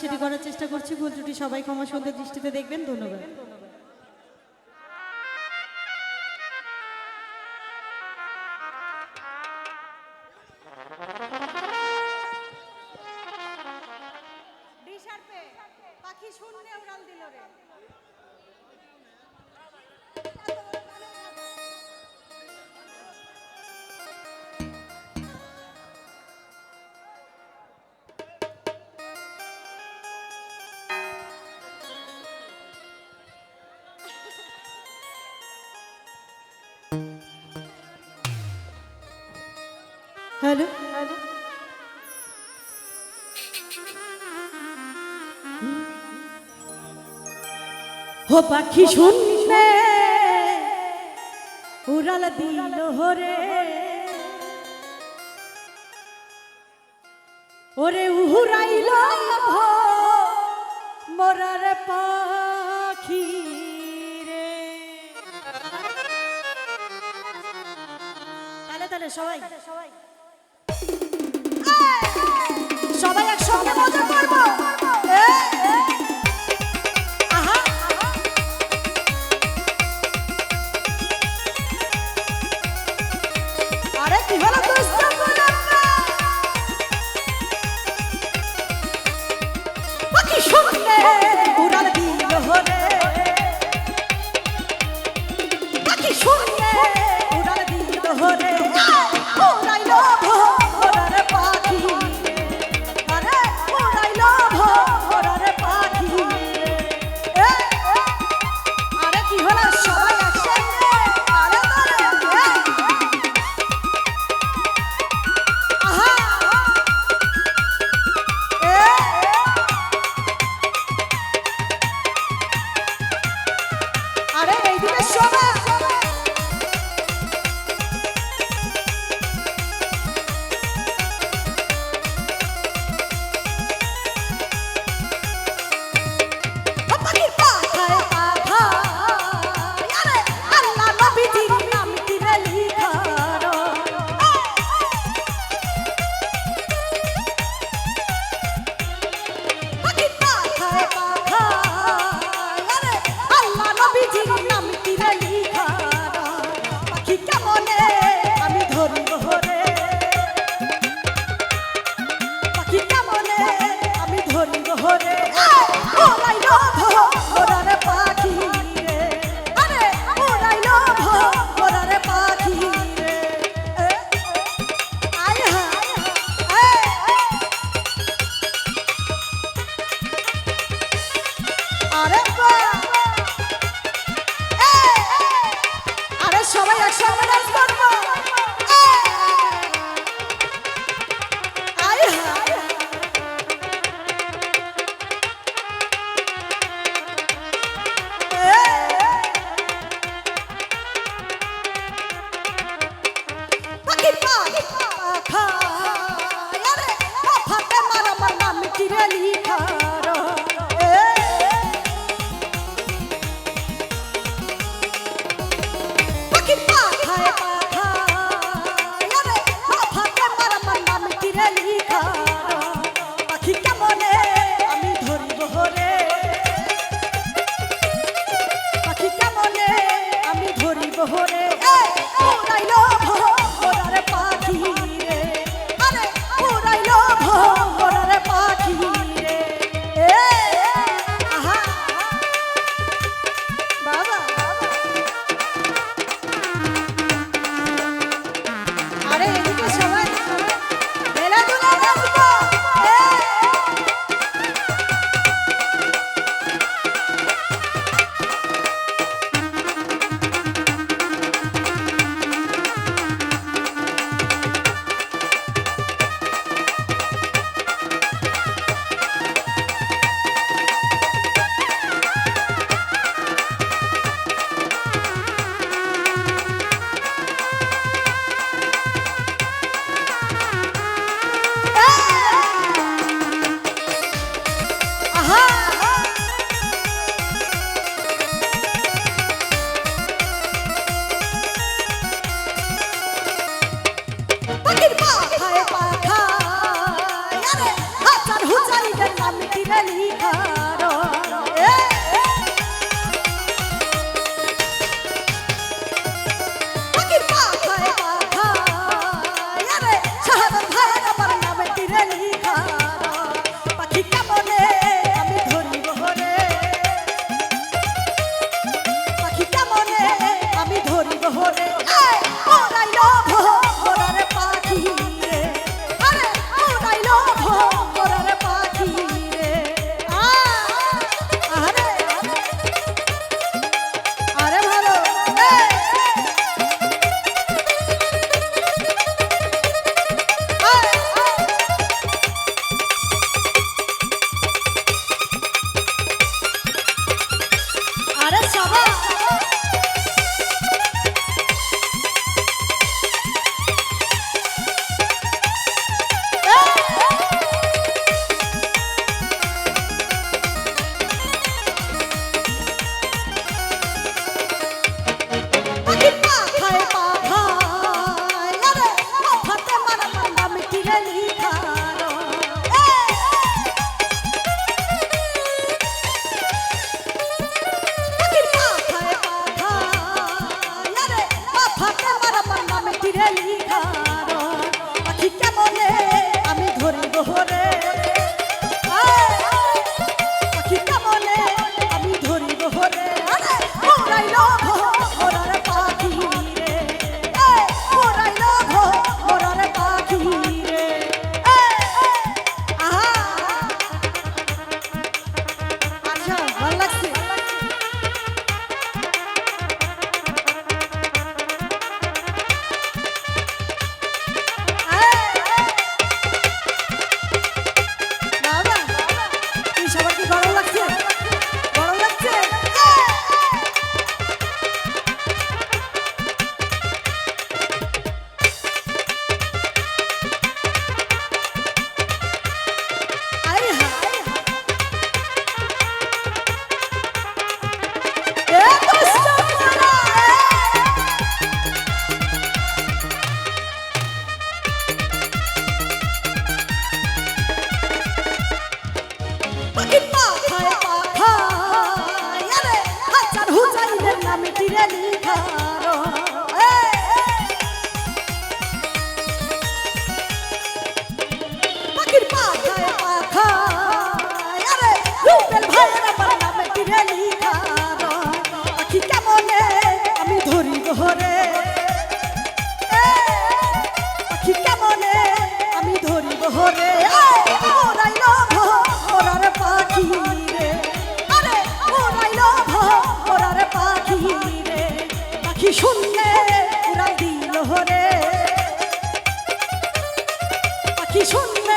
সেটি করার চেষ্টা করছি। ভুল ত্রুটি সবাই ক্ষমা সুন্দর দৃষ্টিতে দেখবেন। ধন্যবাদ। পাখি শূন্যে উড়াল দিল রে। হ্যালো? ও পাখি শুনলে উড়াল দিল হরে। ওরে উহুরাইল মরার পাখি রে। তাহলে তাহলে সবাই সবাই সবাই একসঙ্গে মজা করব। আরে কি হলো তো Ağrı लिखा হুসাইনের নামে টিরে নিধারো পাখির পাখায় পাখায় আরে রুবেল ধরি ঘরে কি শূন্যে পুরা দিল হরে। কি শূন্য